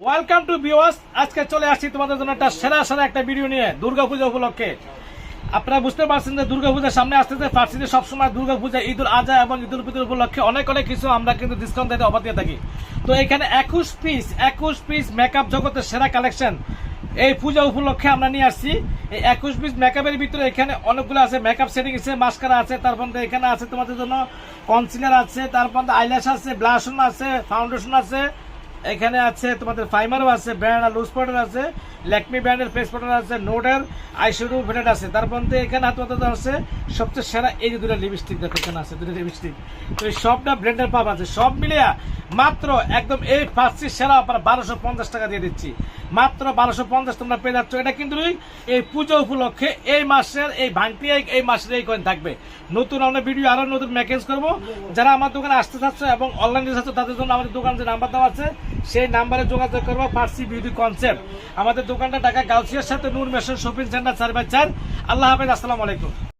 Welcome to বিওয়াস আজকে চলে আসছি তোমাদের জন্য একটা সেরা সেরা একটা ভিডিও নিয়ে দুর্গাপূজা উপলক্ষে। আপনারা বুঝতে পারছেন যে দুর্গাপূজার সামনে আসতেছে ফার্সিতে সবসময় দুর্গাপূজা, ঈদুল আজহা এবং ঈদুল ফিতর উপলক্ষে অনেক অনেক কিছু আমরা কিন্তু ডিসকাউন্ট দিতে অফার দিয়ে থাকি। তো এখানে একুশ পিস একুশ পিস মেকআপ জগতের সেরা কালেকশন এই পূজা উপলক্ষে আমরা নিয়ে আসছি। এই একুশ পিস মেকআপের ভিতরে এখানে অনেকগুলো আছে। মেকআপ সেটিং আছে মাস্কারা আছে, তারপর এখানে আছে তোমাদের জন্য কনসিলার আছে, তারপর আইল্যাশ আছে ব্লাশন আছে ফাউন্ডেশন আছে। এখানে আছে তোমাদের ফাইমারও আছে ব্র্যান্ড আর লুজ পাউডার আছে, ল্যাকমি ব্র্যান্ডের ফেস পাউডার আছে নোডার আইশ্যাডো ব্র্যান্ড আছে। তার মধ্যে এখানে তোমাদের আছে, সবচেয়ে সেরা এই যে দুটো লিপস্টিক দেখো, এখানে আছে দুটো লিপস্টিক তো এই সবটা ব্র্যান্ডের পাপ আছে। সব মিলিয়া মাত্র একদম এই ফার্স্ট সেরা, আপনার বারোশো পঞ্চাশ টাকা দিয়ে দিচ্ছি। মাত্র বারোশো পঞ্চাশ তোমরা পেয়ে যাচ্ছ। এটা কিন্তু এই পুজো উপলক্ষে এই মাসের এই ভাঙটি এই- মাসের এই কয়েন থাকবে। নতুন আমরা ভিডিও আরও নতুন ম্যাকেজ করব। যারা আমার দোকানে আসতে চাচ্ছ এবং অনলাইনে যাচ্ছ তাদের জন্য আমাদের দোকান যে নাম্বার দেওয়া আছে, সেই নাম্বারে যোগাযোগ করব ফার্সি বিউটি কনসেপ্ট আমাদের দোকানটা ঢাকা গাউসিয়ার সাথে নূর মেশন শপিং সেন্টার, চার বাই চার। আল্লাহ হাফেজ, আসসালামু আলাইকুম।